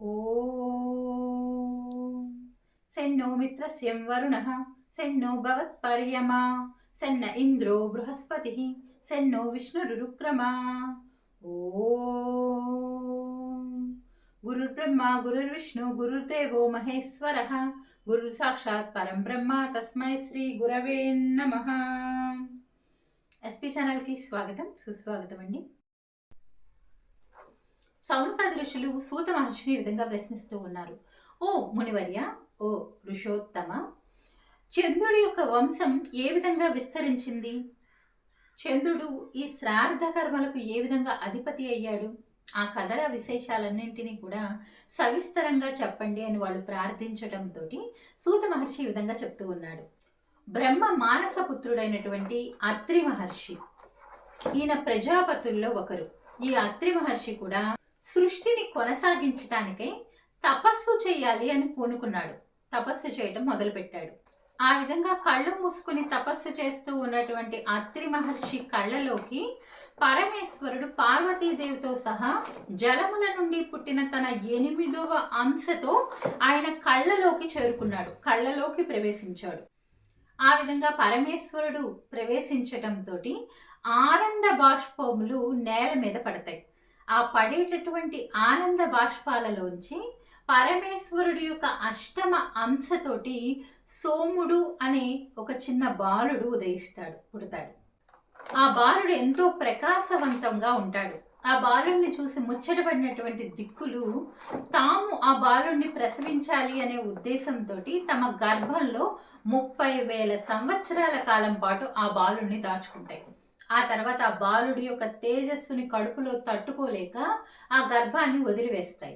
ॐ सेन्नो मित्रस्यं वरुणः सेन्नो भवत्पर्यमा सेन्न इन्द्रो बृहस्पतिः सेन्नो विष्णुरुरुक्रमा ॐ गुरुर्ब्रह्मा गुरुर्विष्णु गुरुर्देवो महेश्वरः गुरुसाक्षात् परं బ్రహ్మ తస్మై శ్రీ గురవే నమ ఎస్పీ ఛానల్కి స్వాగతం సుస్వాగతం అండి సౌనకాది ఋషులు సూత మహర్షిని విధంగా ప్రశ్నిస్తూ ఉన్నారు. ఓ మునివర్య ఓ ఋషోత్తమ చంద్రుడి యొక్క వంశం ఏ విధంగా విస్తరించింది? చంద్రుడు ఈ శ్రార్థ కర్మలకు ఏ విధంగా అధిపతి అయ్యాడు? ఆ కథల విశేషాలన్నింటినీ కూడా సవిస్తరంగా చెప్పండి అని వాళ్ళు ప్రార్థించడంతో సూత మహర్షి ఈ విధంగా చెప్తూ ఉన్నాడు. బ్రహ్మ మానస పుత్రుడైనటువంటి అత్రి మహర్షి. ఈయన ప్రజాపతుల్లో ఒకరు. ఈ అత్రి మహర్షి కూడా సృష్టిని కొనసాగించడానికై తపస్సు చేయాలి అని పూనుకున్నాడు. తపస్సు చేయటం మొదలుపెట్టాడు. ఆ విధంగా కళ్ళు మూసుకుని తపస్సు చేస్తూ ఉన్నటువంటి అత్రి మహర్షి కళ్ళలోకి పరమేశ్వరుడు పార్వతీదేవితో సహా జలముల నుండి పుట్టిన తన ఎనిమిదవ అంశతో ఆయన కళ్ళలోకి చేరుకున్నాడు. కళ్ళలోకి ప్రవేశించాడు. ఆ విధంగా పరమేశ్వరుడు ప్రవేశించటంతో ఆనంద బాష్పములు నేల మీద పడతాయి. ఆ పడేటటువంటి ఆనంద బాష్పాలలోంచి పరమేశ్వరుడు యొక్క అష్టమ అంశతోటి సోముడు అనే ఒక చిన్న బాలుడు ఉదయిస్తాడు పుడతాడు. ఆ బాలుడు ఎంతో ప్రకాశవంతంగా ఉంటాడు. ఆ బాలుడిని చూసి ముచ్చటపడినటువంటి దిక్కులు తాము ఆ బాలుడిని ప్రసవించాలి అనే ఉద్దేశంతో తమ గర్భంలో ముప్పై వేల సంవత్సరాల కాలం పాటు ఆ బాలుడిని దాచుకుంటాయి. ఆ తర్వాత ఆ బాలుడి యొక్క తేజస్సుని కడుపులో తట్టుకోలేక ఆ గర్భాన్ని వదిలివేస్తాయి.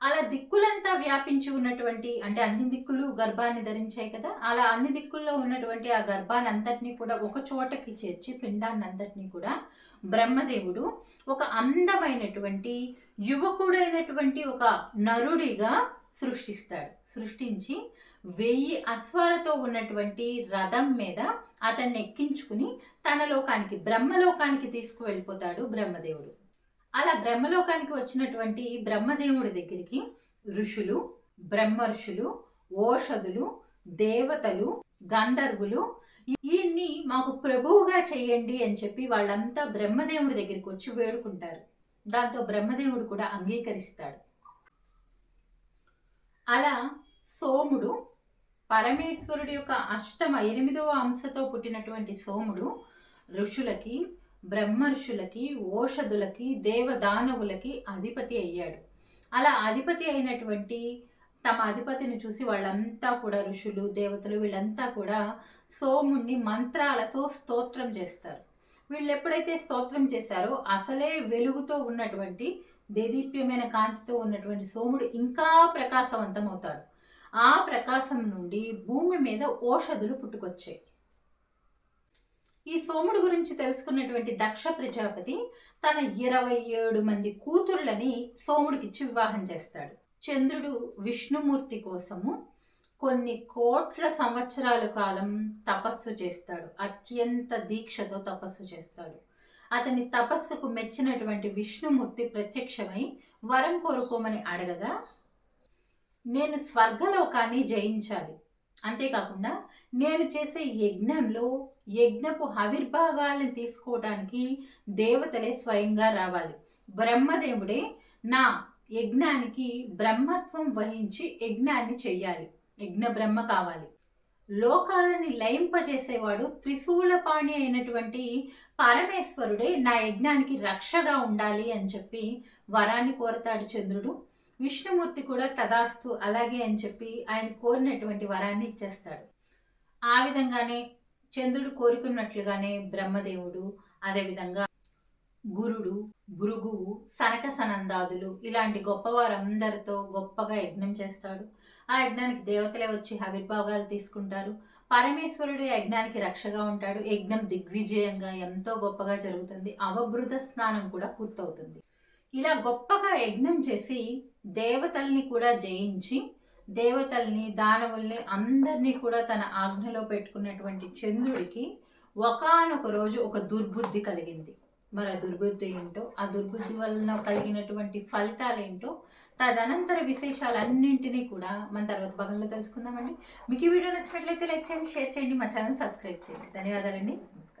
అలా దిక్కులంతా వ్యాపించి ఉన్నటువంటి అంటే అన్ని దిక్కులు గర్భాన్ని ధరించాయి కదా అలా అన్ని దిక్కుల్లో ఉన్నటువంటి ఆ గర్భాన్ని అంతటినీ కూడా ఒక చోటకి చేర్చి పిండాన్ని అంతటినీ కూడా బ్రహ్మదేవుడు ఒక అందమైనటువంటి యువకుడైనటువంటి ఒక నరుడిగా సృష్టిస్తాడు. సృష్టించి వెయ్యి అశ్వాలతో ఉన్నటువంటి రథం మీద అతన్ని ఎక్కించుకుని తన లోకానికి బ్రహ్మలోకానికి తీసుకువెళ్ళిపోతాడు బ్రహ్మదేవుడు. అలా బ్రహ్మలోకానికి వచ్చినటువంటి బ్రహ్మదేవుడి దగ్గరికి ఋషులు బ్రహ్మర్షులు ఓషధులు దేవతలు గంధర్వులు ఈయన్ని మాకు ప్రభువుగా చేయండి అని చెప్పి వాళ్ళంతా బ్రహ్మదేవుడి దగ్గరికి వచ్చి వేడుకుంటారు. దాంతో బ్రహ్మదేవుడు కూడా అంగీకరిస్తాడు. అలా సోముడు పరమేశ్వరుడి యొక్క అష్టమ ఎనిమిదవ అంశతో పుట్టినటువంటి సోముడు ఋషులకి బ్రహ్మ ఋషులకి ఓషధులకి దేవదానవులకి అధిపతి అయ్యాడు. అలా అధిపతి అయినటువంటి తమ అధిపతిని చూసి వాళ్ళంతా కూడా ఋషులు దేవతలు వీళ్ళంతా కూడా సోముణ్ణి మంత్రాలతో స్తోత్రం చేస్తారు. వీళ్ళు ఎప్పుడైతే స్తోత్రం చేశారో అసలే వెలుగుతో ఉన్నటువంటి దేదీప్యమైన కాంతితో ఉన్నటువంటి సోముడు ఇంకా ప్రకాశవంతం అవుతాడు ఆ ప్రకాశం నుండి భూమి మీద ఓషధులు పుట్టుకొచ్చాయి. ఈ సోముడు గురించి తెలుసుకున్నటువంటి దక్ష ప్రజాపతి తన ఇరవై ఏడు మంది కూతుర్లని సోముడికిచ్చి వివాహం చేస్తాడు. చంద్రుడు విష్ణుమూర్తి కోసము కొన్ని కోట్ల సంవత్సరాల కాలం తపస్సు చేస్తాడు. అత్యంత దీక్షతో తపస్సు చేస్తాడు. అతని తపస్సుకు మెచ్చినటువంటి విష్ణుమూర్తి ప్రత్యక్షమై వరం కోరుకోమని అడగగా నేను స్వర్గలోకాన్ని జయించాలి. అంతేకాకుండా నేను చేసే యజ్ఞంలో యజ్ఞపు ఆవిర్భాగాలను తీసుకోవడానికి దేవతలే స్వయంగా రావాలి. బ్రహ్మదేవుడే నా యజ్ఞానికి బ్రహ్మత్వం వహించి యజ్ఞాన్ని చెయ్యాలి. యజ్ఞ బ్రహ్మ కావాలి. లోకాలని లయింపజేసేవాడు త్రిశూలపాణి అయినటువంటి పరమేశ్వరుడే నా యజ్ఞానికి రక్షగా ఉండాలి అని చెప్పి వరాన్ని కోరతాడు చంద్రుడు. విష్ణుమూర్తి కూడా తదాస్తు అలాగే అని చెప్పి ఆయన కోరినటువంటి వరాన్ని ఇచ్చేస్తాడు. ఆ విధంగానే చంద్రుడు కోరుకున్నట్లుగానే బ్రహ్మదేవుడు అదేవిధంగా గురుడు భృగువు సనక సనందాదులు ఇలాంటి గొప్పవారందరితో గొప్పగా యజ్ఞం చేస్తాడు. ఆ యజ్ఞానికి దేవతలే వచ్చి ఆవిర్భాగాలు తీసుకుంటారు. పరమేశ్వరుడు యజ్ఞానికి రక్షగా ఉంటాడు. యజ్ఞం దిగ్విజయంగా ఎంతో గొప్పగా జరుగుతుంది. అవభృత స్నానం కూడా పూర్తవుతుంది. ఇలా గొప్పగా యజ్ఞం చేసి దేవతల్ని కూడా జయించి దేవతల్ని దానవుల్ని అందరినీ కూడా తన ఆజ్ఞలో పెట్టుకున్నటువంటి చంద్రుడికి ఒకానొక రోజు ఒక దుర్బుద్ధి కలిగింది. మరి ఆ దుర్బుద్ధి ఏంటో ఆ దుర్బుద్ధి వలన కలిగినటువంటి ఫలితాలు ఏంటో తదనంతర విశేషాలన్నింటినీ కూడా మన తర్వాత భాగంలో తెలుసుకుందామండి. మీకు ఈ వీడియో నచ్చినట్లయితే లైక్ చేయండి షేర్ చేయండి మా ఛానల్ సబ్స్క్రైబ్ చేయండి. ధన్యవాదాలండి. నమస్కారం.